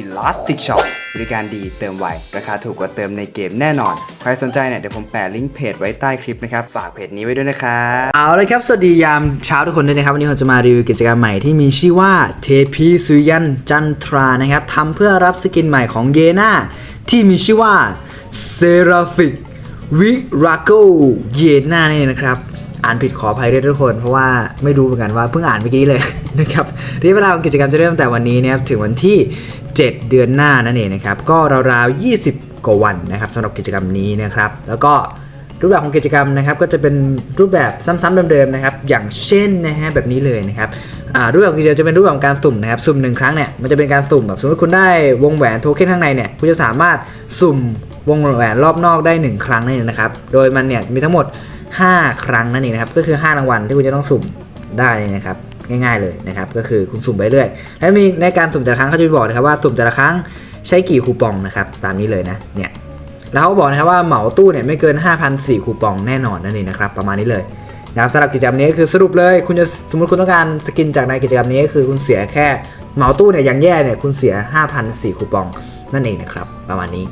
Elastic Shop บริการดีเติมไว ราคาถูกกว่าเติมในเกมแน่นอน ใครสนใจเนี่ยเดี๋ยวผมแปะลิงก์เพจไว้ใต้คลิปนะครับ ฝากเพจนี้ไว้ด้วยนะครับเอาเลยครับ สวัสดียามเช้าทุกคนด้วยนะครับ วันนี้ผมจะมารีวิวกิจกรรมใหม่ที่มีชื่อว่าเทพีสุยันจันทรานะครับทำเพื่อรับสกินใหม่ของเยนาที่มีชื่อว่าเซราฟิกวิราโกเยนาเนี่ยนะครับอ่านผิดขออภัยด้วยทุกคน เพราะว่าไม่รู้เหมือนกันว่าเพิ่งอ่านเมื่อกี้เลยนะครับระยะเวลาของกิจกรรมจะเริ่มตั้งแต่วันนี้นะครับถึงวันที่ 7 เดือนหน้านั่นเองนะครับ ก็ราวๆ 20 กว่าวันนะครับสำหรับกิจกรรมนี้นะครับ แล้วก็รูปแบบของกิจกรรมนะครับก็จะเป็นรูปแบบซ้ำๆเดิมๆนะครับ อย่างเช่นนะฮะแบบนี้เลยนะครับรูปแบบกิจกรรมจะเป็นรูปแบบการสุ่มนะครับสุ่มหนึ่งครั้งเนี่ยมันจะเป็นการสุ่มแบบสมมติคุณได้วงแหวนโทเค็นข้างในเนี่ยคุณจะสามารถสุ่มวงแหวนรอบนอกได้ 1 ครั้งนั่นเองนะครับ โดยมันเนี่ยมีทั้งหมด 5 ครั้งนั่นเองนะครับก็คือ 5 รางวัลที่คุณจะต้องสุ่มได้นะครับ ง่ายๆเลยนะครับก็คือคุณสุ่มไปเรื่อยแล้วมีในการสุ่มแต่ละครั้งเขาจะบอกนะครับว่าสุ่มแต่ละครั้งใช้กี่คูปองนะครับตามนี้เลยนะเนี่ยแล้วเขาบอกนะครับว่าเหมาตู้เนี่ยไม่เกิน 5,004คูปองแน่นอนนั่นเองนะครับประมาณนี้เลยนะครับสำหรับกิจกรรมนี้คือสรุปเลยคุณจะสมมติคุณต้องการสกินจากในกิจกรรมนี้คือคุณเสียแค่เหมาตู้เนี่ยอย่างแย่เนี่ยคุณเสีย 5,004คูปองนั่นเองนะครับประมาณนี้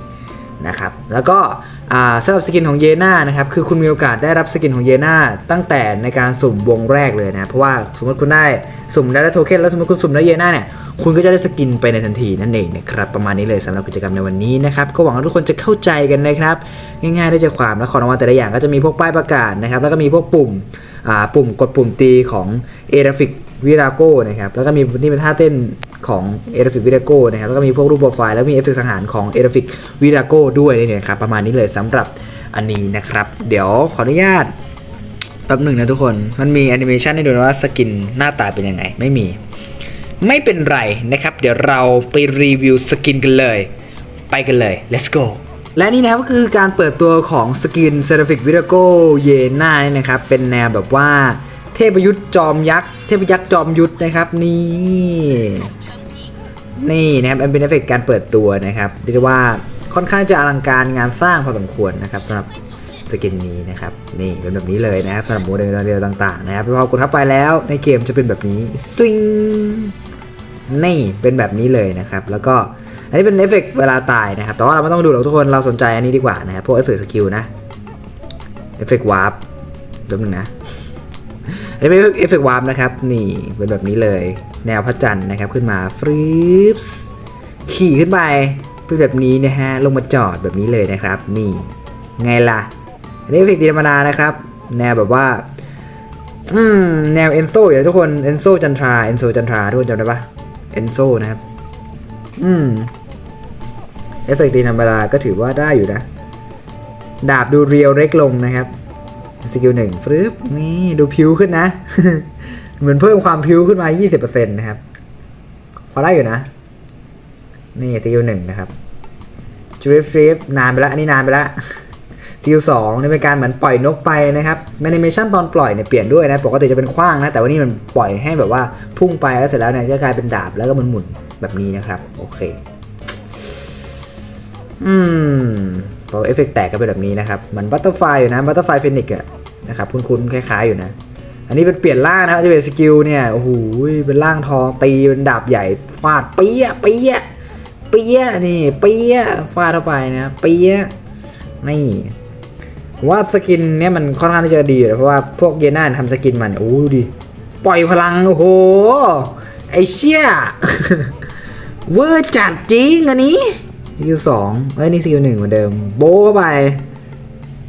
นะครับแล้วก็สำหรับสกินของเยน่านะครับคือคุณมีโอกาสได้รับสกินของเยน่าตั้งแต่ในการสุ่มวงแรกเลยนะเพราะว่าสมมติคุณได้สุ่มได้แล้โทเค็นแล้วสมมติคุณสุ่มได้เยน่าเนี่ยคุณก็จะได้สกินไปในทันทีนั่นเองนะครับประมาณนี้เลยสำหรับกิจกรรมในวันนี้นะครับก็หวังว่าทุกคนจะเข้าใจกันนะครับ ง่ายๆได้ใจความและของรางวัลแต่ละอย่างก็จะมีพวกป้ายประกาศนะครับแล้วก็มีพวกปุ่มปุ่มกดปุ่มตีของเอราฟิก วิราโก้นะครับแล้วก็มีนี่เป็นท่าเต้นของเอราฟิกวิราโก้นะครับแล้วก็มีพวกรูปโปรไฟล์แล้วมีเอฟเฟกสังหารของเอราฟิกวิราโก้ด้วยเนี่ยนะครับประมาณนี้เลยสำหรับอันนี้นะครับ เดี๋ยวขออนุญาตแป๊บหนึ่งนะทุกคนมันมีแอนิเมชันให้ดูนะว่าสกินหน้าตาเป็นยังไงไม่มี ไม่เป็นไรนะครับ เดี๋ยวเราไปรีวิวสกินกันเลย ไปกันเลย let's go และนี่นะครับก็คือการเปิดตัวของสกิน s e r a p h i c v i r a g o เยน่านะครับเป็นแนวแบบว่า เทพยุทธจอมยักษ์ เทพยักษ์จอมยุทธนะครับนี่ นี่นะครับมันเป็นเอฟเฟกต์การเปิดตัวนะครับเรียกว่าค่อนข้างจะอลังการงานสร้างพอสมควรนะครับสำหรับสกินนี้นะครับนี่เป็นแบบนี้เลยนะครับสำหรับโมเดลเดลต่างๆนะครับพอกดเข้าไปแล้วในเกมจะเป็นแบบนี้ซิงนี่เป็นแบบนี้เลยนะครับ แล้วก็อันนี้เป็นเอฟเฟกต์เวลาตายนะครับแต่ว่าเราไม่ต้องดูหรอกทุกคนเราสนใจอันนี้ดีกว่านะครับพวกเอฟเฟกต์สกิลนะเอฟเฟกต์วาร์ปแป๊บนึงนะ อันนี้เป็นเอฟเฟกต์วาร์ปนะครับ นี่เป็นแบบนี้เลย แนวพระจันทร์นะครับขึ้นมาฟรีปส์ขี่ขึ้นไปเป็นแบบนี้นะฮะลงมาจอดแบบนี้เลยนะครับ นี่ไงล่ะ อันนี้เอฟเฟกต์ธรรมดานะครับ แนวแบบว่าอืมแนวเอนโซอย่างทุกคนเอนโซจันทราเอนโซจันทราทุกคนจำได้ปะเอนโซนะครับ อืมเอฟเฟกต์ตีธรรมดาก็ถือว่าได้อยู่นะ ดาบดูเรียวเล็กลงนะครับ สกิลหนึ่งฟรึบนี่ดูผิวขึ้นนะ เหมือนเพิ่มความผิวขึ้นมา20%นะครับ พอได้อยู่นะ นี่สกิลหนึ่งนะครับทริปทริปนานไปแล้วอันนี้นานไปแล้วสกิลสองนี่เป็นการเหมือนปล่อยนกไปนะครับแอนิเมชันตอนปล่อยเนี่ยเปลี่ยนด้วยนะ ปกติจะเป็นขว้างนะ แต่ว่านี่มันปล่อยให้แบบว่าพุ่งไปแล้วเสร็จแล้วเนี่ยจะกลายเป็นดาบแล้วก็มันหมุนแบบนี้นะครับ โอเค อืมพอเอฟเฟกต์แตกก็เป็นแบบนี้นะครับเหมือนบัตเตอร์ไฟอยู่นะบัตเตอร์ไฟฟินิกอะ นะครับคุ้นๆคล้ายๆอยู่นะ อันนี้เป็นเปลี่ยนร่างนะครับจะเป็นสกิลเนี่ยโอ้โหเป็นร่างทองตีเป็นดาบใหญ่ฟาดเปี้ยเปี้ยเปี้ยนี่เปี้ยฟาดเข้าไปนะเปี้ยนี่ว่าสกินเนี่ยมันค่อนข้างที่จะดีเพราะว่าพวกเยน่าทำสกินมันโอ้โหดูดิปล่อยพลังโอ้โหไอเชี่ยเวอร์จัดจริงอันนี้สกิลสองเอ้ยนี่สกิลหนึ่งเหมือนเดิม โบะเข้าไป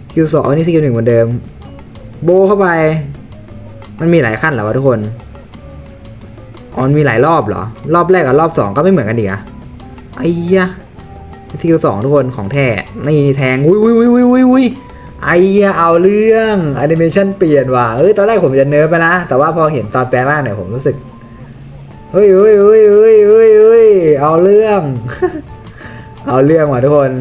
สกิลสองเอ้ยนี่สกิลหนึ่งเหมือนเดิม โบเข้าไป มันมีหลายขั้นเหรอวะทุกคนอ๋อมันมีหลายรอบเหรอ รอบแรกกับรอบสองก็ไม่เหมือนกันดีอะไอ้ยะสกิลสองทุกคนของแท้นี่แทง อุ้ยอุ้ยอุ้ยอุ้ยอุ้ยไอ้เหี้ยเอาเรื่องแอนิเมชันเปลี่ยนว่ะเอ้ยตอนแรกผมจะเนิร์ฟไปนะ แต่ว่าพอเห็นตอนแปลร่างเนี่ยผมรู้สึกเฮ้ยเฮ้ยเฮ้ยเฮ้ยเฮ้ยเฮ้ยเอาเรื่อง เอาเรื่องว่ะทุกคน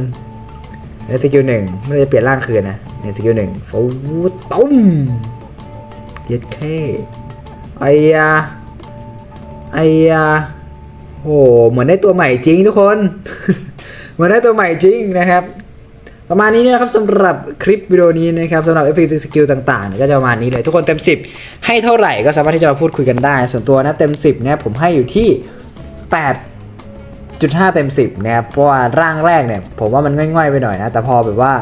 ในสกิลหนึ่งไม่ได้เปลี่ยนร่างคืนนะ ในสกิลหนึ่งฟูตุ้มเย็ดแค่ไอ้ยาไอ้ยาโอ้เหมือนได้ตัวใหม่จริงทุกคน เหมือนได้ตัวใหม่จริงนะครับ ประมาณนี้นะครับสำหรับคลิปวิดีโอนี้นะครับสำหรับเอฟเฟกต์สกิลต่างๆเนี่ยก็จะประมาณนี้เลย ทุกคนเต็ม 10 ให้เท่าไหร่ก็สามารถที่จะมาพูดคุยกันได้ ส่วนตัวนะเต็ม 10เนี่ยผมให้อยู่ที่ 8.5 เต็ม 10นะครับเพราะว่าร่างแรกเนี่ยผมว่ามันง่อยๆไปหน่อยนะ แต่พอแบบว่า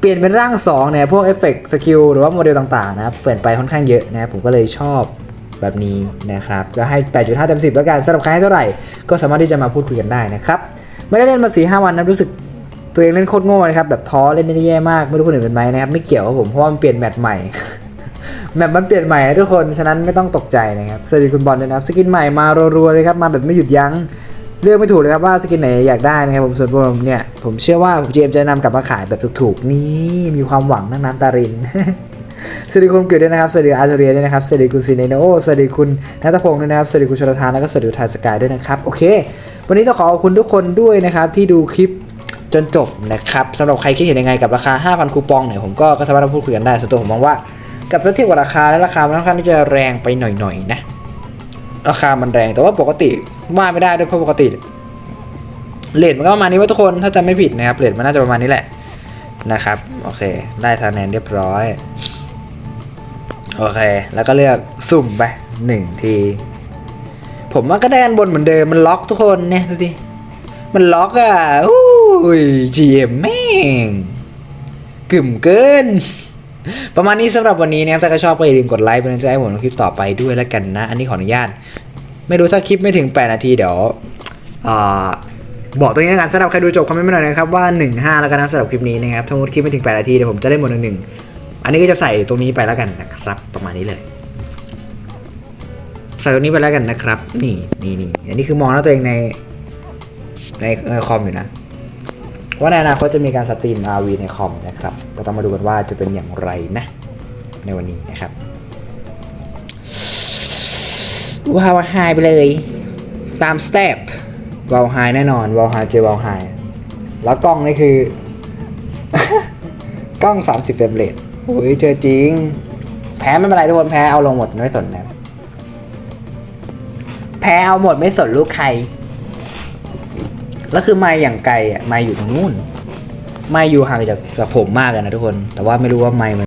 เปลี่ยนเป็นร่าง2เนี่ยพวกเอฟเฟกต์สกิลหรือว่าโมเดลต่างๆนะครับเปลี่ยนไปค่อนข้างเยอะนะครับผมก็เลยชอบแบบนี้นะครับก็ให้ 8.5เต็ม10 แล้วกันสำหรับใครให้เท่าไหร่ ก็สามารถที่จะมาพูดคุยกันได้นะครับ ไม่ได้เล่นมา 4 5 วันนะรู้สึกตัวเองเล่นโคตรโง่นะครับแบบท้อเล่นได้แย่มากไม่รู้คนอื่นเป็นไหมนะครับไม่เกี่ยวกับผมเพราะว่ามันเปลี่ยนแมตช์ใหม่แมปมันเปลี่ยนใหม่ทุกคน ฉะนั้นไม่ต้องตกใจนะครับสวัสดีคุณบอลด้วยนะครับ สกินใหม่มารัวๆเลยครับ มาแบบไม่หยุดยั้ง เลือกไม่ถูกเลยครับว่าสกินไหนอยากได้นะครับผมส่วนผมเนี่ยผมเชื่อว่าผมเจมจะนำกลับมาขายแบบถูกๆนี่มีความหวังทั้งนั้นตารินสวัสดีคุณกิตด้วยนะครับ สวัสดีอาร์เรียด้วยนะครับ สวัสดีคุณซีเนโอสวัสดีคุณนัทพงศ์ด้วยนะครับ สวัสดีคุณชลทานแล้วก็สวัสดีคุณไทยสกายด้วยนะครับ โอเค วันนี้ต้องขอขอบคุณทุกคนด้วยนะครับที่ดูคลิปจนจบนะครับสำหรับใครคิดเห็นยังไงกับราคา 5,000 คูปองเนี่ยผมก็สามารถพูดคุยกันได้ส่วนตัวผมมองว่า กับเทียบกับราคาและราคามันค่อนข้างที่จะแรงไปหน่อยๆนะ ราคามันแรงแต่ว่าปกติว่าไม่ได้ด้วยเพราะปกติเลทมันก็ประมาณนี้ว่าทุกคนถ้าจำไม่ผิดนะครับเลทมันน่าจะประมาณนี้แหละนะครับโอเค ได้ทาแนนเรียบร้อยโอเค แล้วก็เลือกสุ่มไปหนึ่งที ผมว่าก็ได้อันบนเหมือนเดิมมันล็อกทุกคนเนี่ยดูดิมันล็อกอะอุ้ยจีเอ็มแม่งกึ่มเกิน ประมาณนี้สำหรับวันนี้นะครับถ้าใครชอบก็อย่าลืมกดไลค์เป็นกำลังใจให้ผมในคลิปต่อไปด้วยแล้วกันนะ อันนี้ขออนุญาต ไม่รู้ถ้าคลิปไม่ถึง 8 นาทีเดี๋ยวอบอกตรงนี้แล้วกันสำหรับใครดูจบคอมเมนต์มาหน่อยนะครับว่า 1 5 แล้วกันนะสำหรับคลิปนี้นะครับถ้ามุดคลิปไม่ถึง 8 นาทีเดี๋ยวผมจะได้หมดหนึ่งอันนี้ก็จะใส่ตรงนี้ไปแล้วกันนะครับ ประมาณนี้เลยใส่ตรงนี้ไปแล้วกันนะครับ นี่นี่นี่อันนี้คือมองแล้วตัวเองในในคอมอยู่นะ ว่าในอนาคตจะมีการสตรีม RV ในคอมนะครับ ก็ต้องมาดูกันว่าจะเป็นอย่างไรนะ ในวันนี้นะครับว้าวไฮไปเลย ตามสเต็ปวาวไฮแน่นอนวาวไฮเจอวาวไฮแล้วกล้องนี่คือ กล้อง 30เฟรมเรทโอ้ยเจอจริง แพ้ไม่เป็นไรทุกคนแพ้เอาลงหมดไม่สนนะแพ้เอาหมดไม่สนลูกใคร แล้วคือไม่อย่างไกลอะไม่อยู่ตรงนู้น ไม่อยู่ห่างจากจากผมมากเลยนะทุกคน แต่ว่าไม่รู้ว่าไม่มัน